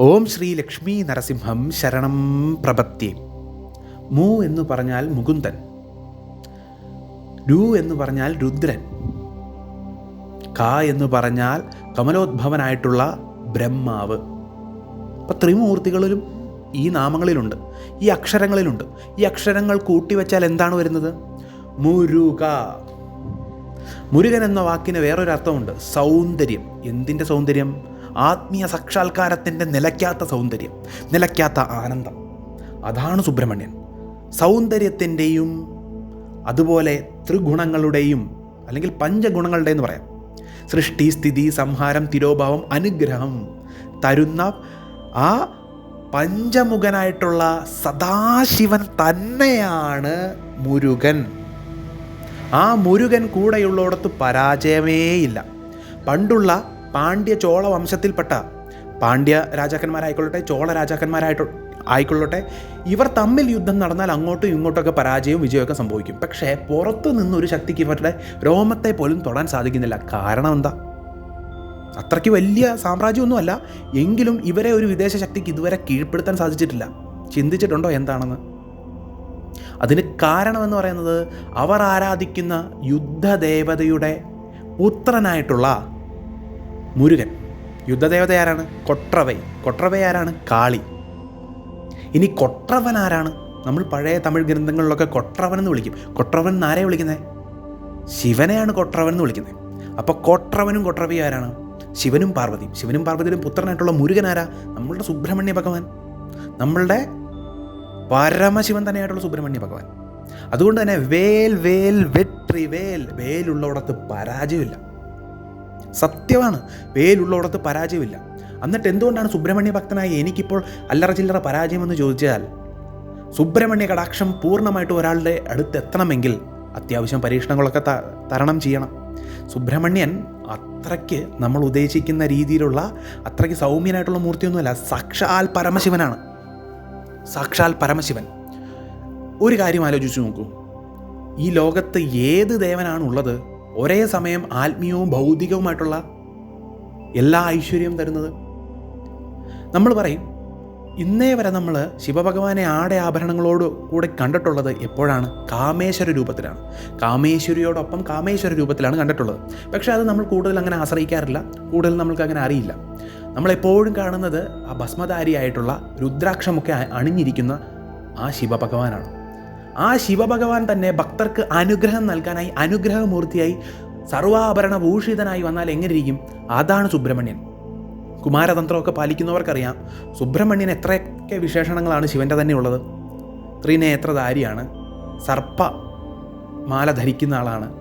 ഓം ശ്രീ ലക്ഷ്മി നരസിംഹം ശരണം പ്രപത്യേ മൂ എന്ന് പറഞ്ഞാൽ മുകുന്ദൻ. രു എന്ന് പറഞ്ഞാൽ രുദ്രൻ. ക എന്ന് പറഞ്ഞാൽ കമലോദ്ഭവനായിട്ടുള്ള ബ്രഹ്മാവ്. അപ്പം ത്രിമൂർത്തികളിലും ഈ നാമങ്ങളിലുണ്ട് ഈ അക്ഷരങ്ങളിലുണ്ട്. ഈ അക്ഷരങ്ങൾ കൂട്ടിവെച്ചാൽ എന്താണ് വരുന്നത്? മുരുക. മുരുകൻ എന്ന വാക്കിന് വേറൊരു അർത്ഥമുണ്ട് സൗന്ദര്യം. എന്തിന്റെ സൗന്ദര്യം? ആത്മീയ സാക്ഷാത്കാരത്തിന്റെ നിലയ്ക്കാത്ത സൗന്ദര്യം നിലയ്ക്കാത്ത ആനന്ദം. അതാണ് സുബ്രഹ്മണ്യൻ. സൗന്ദര്യത്തിന്റെയും അതുപോലെ ത്രിഗുണങ്ങളുടെയും അല്ലെങ്കിൽ പഞ്ചഗുണങ്ങളുടെ എന്ന് പറയാം. സൃഷ്ടി സ്ഥിതി സംഹാരം തിരോഭാവം അനുഗ്രഹം തരുന്ന ആ പഞ്ചമുഖനായിട്ടുള്ള സദാശിവൻ തന്നെയാണ് മുരുകൻ. ആ മുരുകൻ കൂടെയുള്ളിടത്ത് പരാജയമേയില്ല. പണ്ടുള്ള പാണ്ഡ്യ ചോള വംശത്തിൽപ്പെട്ട പാണ്ഡ്യ രാജാക്കന്മാരായിക്കൊള്ളട്ടെ ചോള രാജാക്കന്മാരായിട്ട് ആയിക്കൊള്ളട്ടെ ഇവർ തമ്മിൽ യുദ്ധം നടന്നാൽ അങ്ങോട്ടും ഇങ്ങോട്ടൊക്കെ പരാജയവും വിജയമൊക്കെ സംഭവിക്കും. പക്ഷേ പുറത്തു നിന്നൊരു ശക്തിക്ക് ഇവരുടെ രോമത്തെ പോലും തൊടാൻ സാധിക്കുന്നില്ല. കാരണം എന്താ? അത്രയ്ക്ക് വലിയ സാമ്രാജ്യമൊന്നുമല്ല. എങ്കിലും ഇവരെ ഒരു വിദേശ ശക്തിക്ക് ഇതുവരെ കീഴ്പ്പെടുത്താൻ സാധിച്ചിട്ടില്ല. ചിന്തിച്ചിട്ടുണ്ടോ എന്താണെന്ന്? അതിന് കാരണമെന്ന് പറയുന്നത് അവർ ആരാധിക്കുന്ന യുദ്ധദേവതയുടെ പുത്രനായിട്ടുള്ള മുരുകൻ. യുദ്ധദേവത ആരാണ് കൊട്രവൈ. കൊട്രവൈ ആരാണ്? കാളി. ഇനി കൊട്രവൻ ആരാണ്? നമ്മൾ പഴയ തമിഴ് ഗ്രന്ഥങ്ങളിലൊക്കെ കൊട്രവൻ എന്ന് വിളിക്കും. കൊട്രവൻ ആരെയാണ് വിളിക്കുന്നത് ശിവനെയാണ് കൊട്രവൻ എന്ന് വിളിക്കുന്നത് അപ്പോൾ കൊട്രവനും കൊട്രവയും ആരാണ്? ശിവനും പാർവതിയും. ശിവനും പാർവതിയും പുത്രനായിട്ടുള്ള മുരുകൻ ആരാ? നമ്മളുടെ സുബ്രഹ്മണ്യ ഭഗവാൻ. നമ്മളുടെ പരമശിവൻ തന്നെയായിട്ടുള്ള സുബ്രഹ്മണ്യ ഭഗവാൻ. അതുകൊണ്ട് തന്നെ വേൽ വേൽ വെട്രി വേൽ വേലുള്ളിടത്ത് പരാജയമില്ല. സത്യമാണ്. വേലുള്ളിടത്ത് പരാജയമില്ല. എന്നിട്ട് എന്തുകൊണ്ടാണ് സുബ്രഹ്മണ്യ ഭക്തനായി എനിക്കിപ്പോൾ അല്ലറ ചില്ലറ പരാജയമെന്ന് ചോദിച്ചാൽ സുബ്രഹ്മണ്യ കടാക്ഷം പൂർണമായിട്ട് ഒരാളുടെ അടുത്ത് എത്തണമെങ്കിൽ അത്യാവശ്യം പരീക്ഷണങ്ങളൊക്കെ തരണം ചെയ്യണം. സുബ്രഹ്മണ്യൻ അത്രയ്ക്ക് നമ്മൾ ഉദ്ദേശിക്കുന്ന രീതിയിലുള്ള അത്രയ്ക്ക് സൗമ്യനായിട്ടുള്ള മൂർത്തിയൊന്നുമല്ല സാക്ഷാൽ പരമശിവനാണ്. സാക്ഷാൽ പരമശിവൻ. ഒരു കാര്യം ആലോചിച്ച് നോക്കൂ. ഈ ലോകത്ത് ഏത് ദേവനാണുള്ളത്? ഒരേ സമയം ആത്മീയവും ഭൗതികവുമായിട്ടുള്ള എല്ലാ ഐശ്വര്യവും തരുന്നത്. നമ്മൾ പറയും ഇന്നേ വരെ നമ്മൾ ശിവഭഗവാനെ ആടെ ആഭരണങ്ങളോട് കൂടെ കണ്ടിട്ടുള്ളത് എപ്പോഴാണ്? കാമേശ്വര രൂപത്തിലാണ്. കാമേശ്വരിയോടൊപ്പം കാമേശ്വര രൂപത്തിലാണ് കണ്ടിട്ടുള്ളത്. പക്ഷേ അത് നമ്മൾ കൂടുതൽ അങ്ങനെ ആശ്രയിക്കാറില്ല. കൂടുതൽ നമ്മൾക്ക് അങ്ങനെ അറിയില്ല. നമ്മളെപ്പോഴും കാണുന്നത് ആ ഭസ്മധാരിയായിട്ടുള്ള രുദ്രാക്ഷമൊക്കെ അണിഞ്ഞിരിക്കുന്ന ആ ശിവഭഗവാനാണ്. ആ ശിവഭഗവാൻ തന്നെ ഭക്തർക്ക് അനുഗ്രഹം നൽകാനായി അനുഗ്രഹമൂർത്തിയായി സർവാഭരണ ഭൂഷിതനായി വന്നാൽ എങ്ങനെ ഇരിക്കും അതാണ് സുബ്രഹ്മണ്യൻ. കുമാരതന്ത്രമൊക്കെ പാലിക്കുന്നവർക്കറിയാം. സുബ്രഹ്മണ്യൻ എത്രയൊക്കെ വിശേഷണങ്ങളാണ് ശിവന്റെ തന്നെ ഉള്ളത്. ത്രിനേത്രധാരിയാണ്. സർപ്പ മാല ധരിക്കുന്ന ആളാണ്.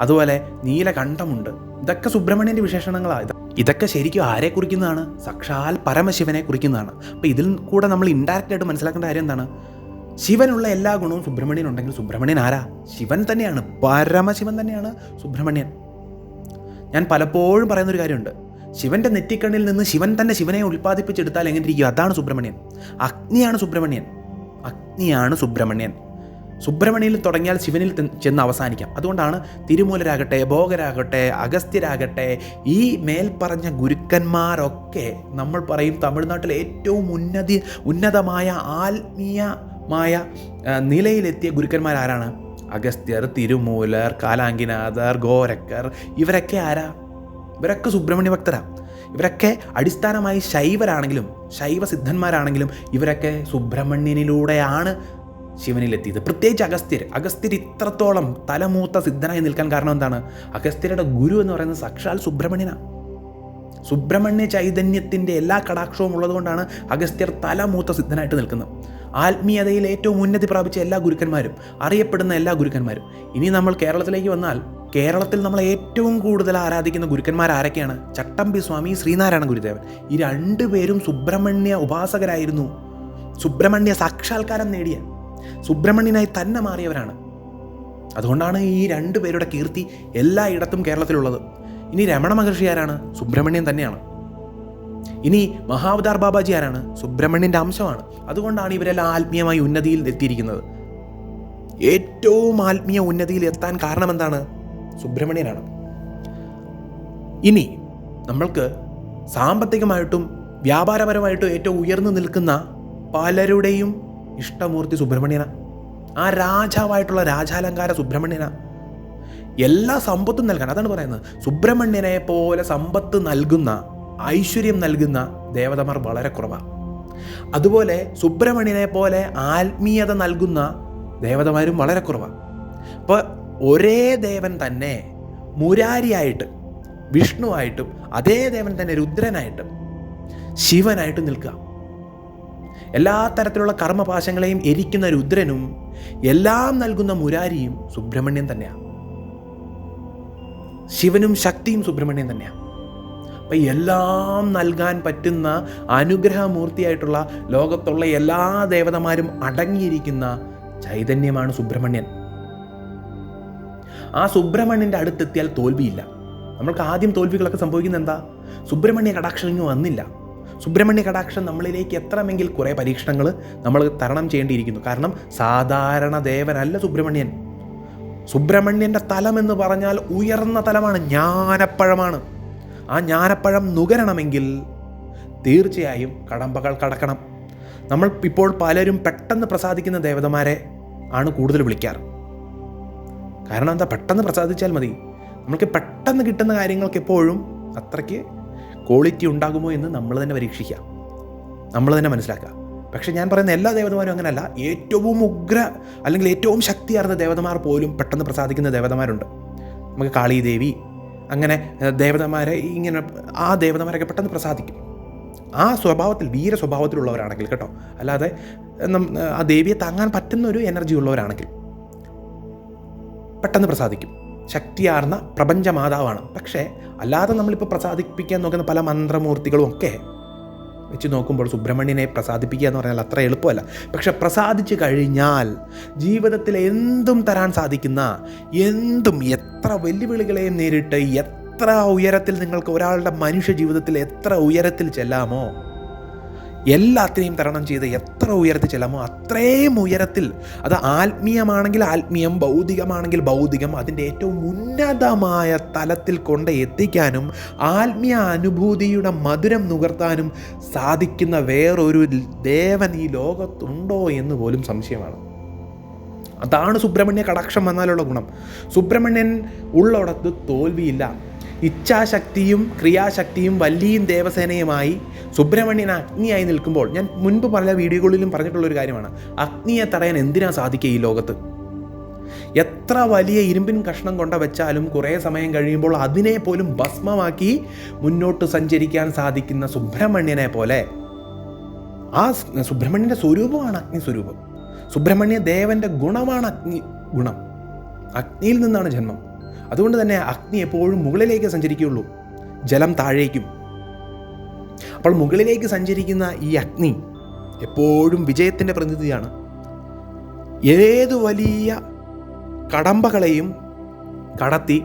അതുപോലെ നീലകണ്ഠമുണ്ട്. ഇതൊക്കെ സുബ്രഹ്മണ്യന്റെ വിശേഷണങ്ങളാണ് ഇതൊക്കെ ശരിക്കും ആരെ കുറിക്കുന്നതാണ്? സാക്ഷാൽ പരമശിവനെ കുറിക്കുന്നതാണ്. അപ്പോൾ ഇതിൽ കൂടെ നമ്മൾ ഇൻഡയറക്റ്റായിട്ട് മനസ്സിലാക്കേണ്ട കാര്യം എന്താണ്? ശിവനുള്ള എല്ലാ ഗുണവും സുബ്രഹ്മണ്യൻ ഉണ്ടെങ്കിൽ സുബ്രഹ്മണ്യൻ ആരാ? ശിവൻ തന്നെയാണ്. പരമശിവൻ തന്നെയാണ് സുബ്രഹ്മണ്യൻ. ഞാൻ പലപ്പോഴും പറയുന്നൊരു കാര്യമുണ്ട്. ശിവന്റെ നെറ്റിക്കണ്ണിൽ നിന്ന് ശിവൻ തന്നെ ശിവനെ ഉൽപ്പാദിപ്പിച്ചെടുത്താൽ എങ്ങനെ ഇരിക്കും അതാണ് സുബ്രഹ്മണ്യൻ. അഗ്നിയാണ് സുബ്രഹ്മണ്യൻ. അഗ്നിയാണ് സുബ്രഹ്മണ്യൻ. സുബ്രഹ്മണ്യനിൽ തുടങ്ങിയാൽ ശിവനിൽ ചെന്ന് അവസാനിക്കാം. അതുകൊണ്ടാണ് തിരുമൂലരാകട്ടെ ഭോഗരാകട്ടെ അഗസ്ത്യരാകട്ടെ ഈ മേൽപ്പറഞ്ഞ ഗുരുക്കന്മാരൊക്കെ നമ്മൾ പറയും തമിഴ്നാട്ടിലെ ഏറ്റവും ഉന്നതി ഉന്നതമായ ആത്മീയമായ ആ, നിലയിലെത്തിയ ഗുരുക്കന്മാരാരാണ്? അഗസ്ത്യർ തിരുമൂലർ കാലാങ്കിനാഥർ ഗോരക്കർ. ഇവരൊക്കെ ആരാ? ഇവരൊക്കെ സുബ്രഹ്മണ്യ ഭക്തരാ. ഇവരൊക്കെ അടിസ്ഥാനമായി ശൈവരാണെങ്കിലും ശൈവ സിദ്ധന്മാരാണെങ്കിലും ഇവരൊക്കെ സുബ്രഹ്മണ്യനിലൂടെയാണ് ശിവനിലെത്തിയത്. പ്രത്യേകിച്ച് അഗസ്ത്യർ. അഗസ്ത്യർ ഇത്രത്തോളം തലമൂത്ത സിദ്ധനായി നിൽക്കാൻ കാരണം എന്താണ്? അഗസ്ത്യരുടെ ഗുരു എന്ന് പറയുന്നത് സാക്ഷാൽ സുബ്രഹ്മണ്യനാണ് സുബ്രഹ്മണ്യ ചൈതന്യത്തിന്റെ എല്ലാ കടാക്ഷവും ഉള്ളതുകൊണ്ടാണ് അഗസ്ത്യർ തലമൂത്ത സിദ്ധനായിട്ട് നിൽക്കുന്നത്. ആത്മീയതയിൽ ഏറ്റവും ഉന്നതി പ്രാപിച്ച എല്ലാ ഗുരുക്കന്മാരും അറിയപ്പെടുന്ന എല്ലാ ഗുരുക്കന്മാരും. ഇനി നമ്മൾ കേരളത്തിലേക്ക് വന്നാൽ കേരളത്തിൽ നമ്മൾ ഏറ്റവും കൂടുതൽ ആരാധിക്കുന്ന ഗുരുക്കന്മാർ ആരൊക്കെയാണ്? ചട്ടമ്പി സ്വാമി ശ്രീനാരായണ ഗുരുദേവൻ. ഈ രണ്ടുപേരും സുബ്രഹ്മണ്യ ഉപാസകരായിരുന്നു. സുബ്രഹ്മണ്യ സാക്ഷാത്കാരം നേടിയ സുബ്രഹ്മണ്യനായി തന്നെ മാറിയവരാണ്. അതുകൊണ്ടാണ് ഈ രണ്ടുപേരുടെ കീർത്തി എല്ലായിടത്തും കേരളത്തിലുള്ളത്. ഇനി രമണ മഹർഷി ആരാണ്? സുബ്രഹ്മണ്യൻ തന്നെയാണ്. ഇനി മഹാവതാർ ബാബാജി ആരാണ്? സുബ്രഹ്മണ്യന്റെ അംശമാണ്. അതുകൊണ്ടാണ് ഇവരെല്ലാം ആത്മീയമായി ഉന്നതിയിൽ എത്തിയിരിക്കുന്നത്. ഏറ്റവും ആത്മീയ ഉന്നതിയിൽ എത്താൻ കാരണം എന്താണ്? സുബ്രഹ്മണ്യനാണ്. ഇനി നമ്മൾക്ക് സാമ്പത്തികമായിട്ടും വ്യാപാരപരമായിട്ടും ഏറ്റവും ഉയർന്നു നിൽക്കുന്ന പലരുടെയും ഇഷ്ടമൂർത്തി സുബ്രഹ്മണ്യന. ആ രാജാവായിട്ടുള്ള രാജാലങ്കാര സുബ്രഹ്മണ്യന. എല്ലാ സമ്പത്തും നൽകാൻ അതാണ് പറയുന്നത്. സുബ്രഹ്മണ്യനെ പോലെ സമ്പത്ത് നൽകുന്ന ഐശ്വര്യം നൽകുന്ന ദേവതമാർ വളരെ കുറവാണ്. അതുപോലെ സുബ്രഹ്മണ്യനെ പോലെ ആത്മീയത നൽകുന്ന ദേവതമാരും വളരെ കുറവാണ്. അപ്പോൾ ഒരേ ദേവൻ തന്നെ മുരാരിയായിട്ട് വിഷ്ണുവായിട്ടും അതേ ദേവൻ തന്നെ രുദ്രനായിട്ടും ശിവനായിട്ടും നിൽക്കുക. എല്ലാ തരത്തിലുള്ള കർമ്മപാശങ്ങളെയും എരിക്കുന്ന രുദ്രനും എല്ലാം നൽകുന്ന മുരാരിയും സുബ്രഹ്മണ്യൻ തന്നെയാണ്. ശിവനും ശക്തിയും സുബ്രഹ്മണ്യൻ തന്നെയാണ്. അപ്പം എല്ലാം നൽകാൻ പറ്റുന്ന അനുഗ്രഹമൂർത്തിയായിട്ടുള്ള ലോകത്തുള്ള എല്ലാ ദേവതമാരും അടങ്ങിയിരിക്കുന്ന ചൈതന്യമാണ് സുബ്രഹ്മണ്യൻ. ആ സുബ്രഹ്മണ്യന്റെ അടുത്തെത്തിയാൽ തോൽവിയില്ല. നമ്മൾക്ക് ആദ്യം തോൽവികളൊക്കെ സംഭവിക്കുന്നത് എന്താ? സുബ്രഹ്മണ്യ കടാക്ഷം ഇങ്ങ് വന്നില്ല. സുബ്രഹ്മണ്യ കടാക്ഷം നമ്മളിലേക്ക് എത്രമെങ്കിൽ കുറേ പരീക്ഷണങ്ങൾ നമ്മൾ തരണം ചെയ്യേണ്ടിയിരിക്കുന്നു. കാരണം സാധാരണ ദേവനല്ല സുബ്രഹ്മണ്യൻ. സുബ്രഹ്മണ്യന്റെ തലമെന്ന് പറഞ്ഞാൽ ഉയർന്ന തലമാണ് ജ്ഞാനപ്പഴമാണ്. ആ ജ്ഞാനപ്പഴം നുകരണമെങ്കിൽ തീർച്ചയായും കടമ്പകൾ കടക്കണം. നമ്മൾ ഇപ്പോൾ പലരും പെട്ടെന്ന് പ്രസാദിക്കുന്ന ദേവതമാരെ ആണ് കൂടുതൽ വിളിക്കാറ്. കാരണം എന്താ? പെട്ടെന്ന് പ്രസാദിച്ചാൽ മതി. നമുക്ക് പെട്ടെന്ന് കിട്ടുന്ന കാര്യങ്ങൾക്ക് എപ്പോഴും അത്രയ്ക്ക് ക്വാളിറ്റി ഉണ്ടാകുമോ എന്ന് നമ്മൾ തന്നെ പരീക്ഷിക്കുക. നമ്മൾ തന്നെ മനസ്സിലാക്കുക. പക്ഷെ ഞാൻ പറയുന്ന എല്ലാ ദേവതമാരും അങ്ങനെയല്ല. ഏറ്റവും ഉഗ്ര അല്ലെങ്കിൽ ഏറ്റവും ശക്തിയാർന്ന ദേവതമാർ പോലും പെട്ടെന്ന് പ്രസാദിക്കുന്ന ദേവതമാരുണ്ട്. നമുക്ക് കാളീദേവി അങ്ങനെ ദേവതമാരെ ഇങ്ങനെ ആ ദേവതമാരൊക്കെ പെട്ടെന്ന് പ്രസാദിക്കും. ആ സ്വഭാവത്തിൽ വീര സ്വഭാവത്തിലുള്ളവരാണെങ്കിൽ കേട്ടോ. അല്ലാതെ ആ ദേവിയെ താങ്ങാൻ പറ്റുന്ന ഒരു എനർജി ഉള്ളവരാണെങ്കിൽ പെട്ടെന്ന് പ്രസാദിക്കും. ശക്തിയാർന്ന പ്രപഞ്ചമാതാവാണ്. പക്ഷേ അല്ലാതെ നമ്മളിപ്പോൾ പ്രസാദിപ്പിക്കാൻ നോക്കുന്ന പല മന്ത്രമൂർത്തികളും ഒക്കെ വെച്ച് നോക്കുമ്പോൾ സുബ്രഹ്മണ്യനെ പ്രസാദിപ്പിക്കുക എന്ന് പറഞ്ഞാൽ അത്ര എളുപ്പമല്ല. പക്ഷെ പ്രസാദിച്ചു കഴിഞ്ഞാൽ ജീവിതത്തിൽ എന്തും തരാൻ സാധിക്കുന്ന എന്തും എത്ര വെല്ലുവിളികളെയും നേരിട്ട് എത്ര ഉയരത്തിൽ നിങ്ങൾക്ക് ഒരാളുടെ മനുഷ്യ ജീവിതത്തിൽ എത്ര ഉയരത്തിൽ ചെല്ലാമോ? എല്ലാത്തിനെയും തരണം ചെയ്ത് എത്ര ഉയരത്തിൽ ചെല്ലാമോ അത്രയും ഉയരത്തിൽ. അത് ആത്മീയമാണെങ്കിൽ ആത്മീയം ഭൗതികമാണെങ്കിൽ ഭൗതികം. അതിന്റെ ഏറ്റവും ഉന്നതമായ തലത്തിൽ കൊണ്ട് എത്തിക്കാനും ആത്മീയ അനുഭൂതിയുടെ മധുരം നുകർത്താനും സാധിക്കുന്ന വേറൊരു ദേവൻ ഈ ലോകത്തുണ്ടോ എന്ന് പോലും സംശയമാണ്. അതാണ് സുബ്രഹ്മണ്യ കടാക്ഷം വന്നാലുള്ള ഗുണം. സുബ്രഹ്മണ്യൻ ഉള്ളിടത്ത് തോൽവിയില്ല. ഇച്ഛാശക്തിയും ക്രിയാശക്തിയും വല്ലിയും ദേവസേനയുമായി സുബ്രഹ്മണ്യൻ അഗ്നിയായി നിൽക്കുമ്പോൾ ഞാൻ മുൻപ് പല വീഡിയോകളിലും പറഞ്ഞിട്ടുള്ള ഒരു കാര്യമാണ്. അഗ്നിയെ തടയാൻ എന്തിനാ സാധിക്കുക ഈ ലോകത്ത്? എത്ര വലിയ ഇരുമ്പിൻ കഷ്ണം കൊണ്ട വെച്ചാലും കുറേ സമയം കഴിയുമ്പോൾ അതിനെ പോലും ഭസ്മമാക്കി മുന്നോട്ട് സഞ്ചരിക്കാൻ സാധിക്കുന്ന സുബ്രഹ്മണ്യനെ പോലെ. ആ സുബ്രഹ്മണ്യന്റെ സ്വരൂപമാണ് അഗ്നി സ്വരൂപം സുബ്രഹ്മണ്യ ദേവന്റെ ഗുണമാണ് അഗ്നി ഗുണം. അഗ്നിയിൽ നിന്നാണ് ജന്മം. അതുകൊണ്ട് തന്നെ അഗ്നി എപ്പോഴും മുകളിലേക്ക് സഞ്ചരിക്കുകയുള്ളൂ. ജലം താഴേക്കും. അപ്പോൾ മുകളിലേക്ക് സഞ്ചരിക്കുന്ന ഈ അഗ്നി എപ്പോഴും വിജയത്തിന്റെ പ്രതിനിധിയാണ്. ഏത് വലിയ കടമ്പകളെയും കടത്തി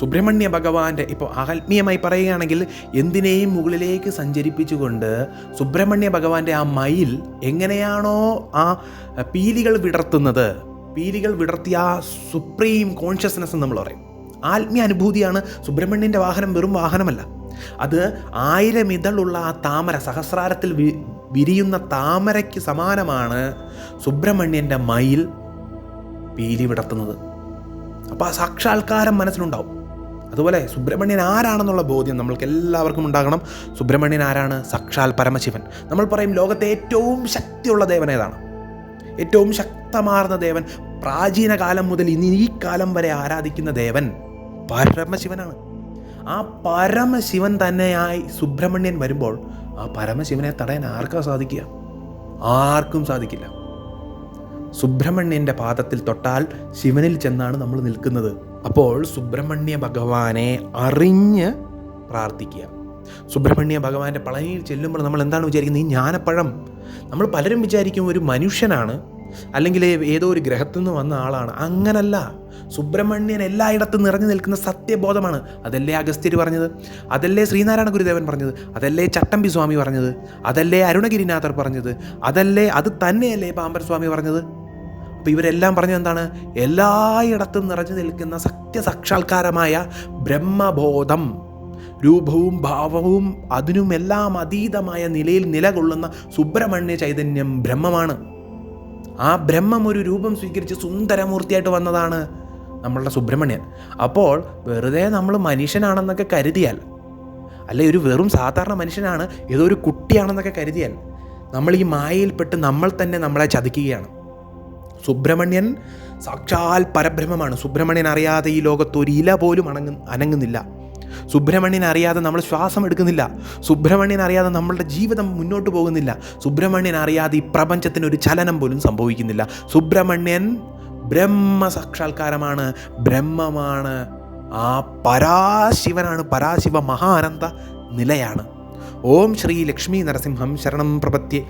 സുബ്രഹ്മണ്യ ഭഗവാന്റെ ഇപ്പോൾ ആത്മീയമായി പറയുകയാണെങ്കിൽ എന്തിനേയും മുകളിലേക്ക് സഞ്ചരിപ്പിച്ചുകൊണ്ട് സുബ്രഹ്മണ്യ ഭഗവാന്റെ ആ മയിൽ എങ്ങനെയാണോ ആ പീലികൾ വിടർത്തുന്നത് പീലികൾ വിടർത്തിയ ആ സുപ്രീം കോൺഷ്യസ്നെസ് നമ്മൾ പറയും. ആത്മീയ അനുഭൂതിയാണ് സുബ്രഹ്മണ്യന്റെ വാഹനം വെറും വാഹനമല്ല. അത് ആയിരം ഇതളുള്ള ആ താമര സഹസ്രാരത്തിൽ വി വിരിയുന്ന താമരയ്ക്ക് സമാനമാണ് സുബ്രഹ്മണ്യന്റെ മയിൽ പീലി വിടർത്തുന്നത്. അപ്പോൾ ആ സാക്ഷാത്കാരം മനസ്സിലുണ്ടാവും. അതുപോലെ സുബ്രഹ്മണ്യൻ ആരാണെന്നുള്ള ബോധ്യം നമ്മൾക്ക് എല്ലാവർക്കും ഉണ്ടാകണം. സുബ്രഹ്മണ്യൻ ആരാണ്? സാക്ഷാൽ പരമശിവൻ. നമ്മൾ പറയും ലോകത്തെ ഏറ്റവും ശക്തിയുള്ള ദേവൻ ഏതാണ്? ഏറ്റവും ശക്തമാർന്ന ദേവൻ പ്രാചീന കാലം മുതൽ ഇനി ഈ കാലം വരെ ആരാധിക്കുന്ന ദേവൻ പരമശിവനാണ്. ആ പരമശിവൻ തന്നെയായി സുബ്രഹ്മണ്യൻ വരുമ്പോൾ ആ പരമശിവനെ തടയാൻ ആർക്കാ സാധിക്കുക? ആർക്കും സാധിക്കില്ല. സുബ്രഹ്മണ്യന്റെ പാദത്തിൽ തൊട്ടാൽ ശിവനിൽ ചെന്നാണ് നമ്മൾ നിൽക്കുന്നത്. അപ്പോൾ സുബ്രഹ്മണ്യ ഭഗവാനെ അറിഞ്ഞ് പ്രാർത്ഥിക്കുക. സുബ്രഹ്മണ്യ ഭഗവാന്റെ പളനിയിൽ ചെല്ലുമ്പോൾ നമ്മൾ എന്താണ് വിചാരിക്കുന്നത്? ഈ ജ്ഞാനപ്പഴം. നമ്മൾ പലരും വിചാരിക്കും ഒരു മനുഷ്യനാണ് അല്ലെങ്കിൽ ഏതോ ഒരു ഗ്രഹത്തു നിന്ന് വന്ന ആളാണ്. അങ്ങനല്ല. സുബ്രഹ്മണ്യൻ എല്ലായിടത്തും നിറഞ്ഞു നിൽക്കുന്ന സത്യബോധമാണ്. അതല്ലേ അഗസ്ത്യർ പറഞ്ഞത്? അതല്ലേ ശ്രീനാരായണ ഗുരുദേവൻ പറഞ്ഞത്? അതല്ലേ ചട്ടമ്പി സ്വാമി പറഞ്ഞത്? അതല്ലേ അരുണഗിരിനാഥർ പറഞ്ഞത്? അതല്ലേ അത് തന്നെയല്ലേ പാമ്പർ സ്വാമി പറഞ്ഞത്? അപ്പോൾ ഇവരെല്ലാം പറഞ്ഞത് എന്താണ്? എല്ലായിടത്തും നിറഞ്ഞു നിൽക്കുന്ന സത്യസാക്ഷാത്കാരമായ ബ്രഹ്മബോധം. രൂപവും ഭാവവും അതിനുമെല്ലാം അതീതമായ നിലയിൽ നിലകൊള്ളുന്ന സുബ്രഹ്മണ്യ ചൈതന്യം ബ്രഹ്മമാണ്. ആ ബ്രഹ്മം ഒരു രൂപം സ്വീകരിച്ച് സുന്ദരമൂർത്തിയായിട്ട് വന്നതാണ് നമ്മളുടെ സുബ്രഹ്മണ്യൻ. അപ്പോൾ വെറുതെ നമ്മൾ മനുഷ്യനാണെന്നൊക്കെ കരുതിയാൽ അല്ലെ ഒരു വെറും സാധാരണ മനുഷ്യനാണ് ഏതോ ഒരു കുട്ടിയാണെന്നൊക്കെ കരുതിയാൽ നമ്മൾ ഈ മായയിൽപ്പെട്ട് നമ്മൾ തന്നെ നമ്മളെ ചതിക്കുകയാണ്. സുബ്രഹ്മണ്യൻ സാക്ഷാൽ പരബ്രഹ്മമാണ്. സുബ്രഹ്മണ്യൻ അറിയാതെ ഈ ലോകത്ത് ഒരു ഇല പോലും അണങ്ങു അനങ്ങുന്നില്ല. സുബ്രഹ്മണ്യൻ അറിയാതെ നമ്മൾ ശ്വാസം എടുക്കുന്നില്ല. സുബ്രഹ്മണ്യൻ അറിയാതെ നമ്മളുടെ ജീവിതം മുന്നോട്ട് പോകുന്നില്ല. സുബ്രഹ്മണ്യൻ അറിയാതെ ഈ പ്രപഞ്ചത്തിന് ഒരു ചലനം പോലും സംഭവിക്കുന്നില്ല. സുബ്രഹ്മണ്യൻ ബ്രഹ്മ സാക്ഷാത്കാരമാണ് ബ്രഹ്മമാണ് ആ പരാശിവനാണ്. പരാശിവ മഹാനന്ദ നിലയാണ്. ഓം ശ്രീ ലക്ഷ്മി നരസിംഹം ശരണം പ്രപത്യേ.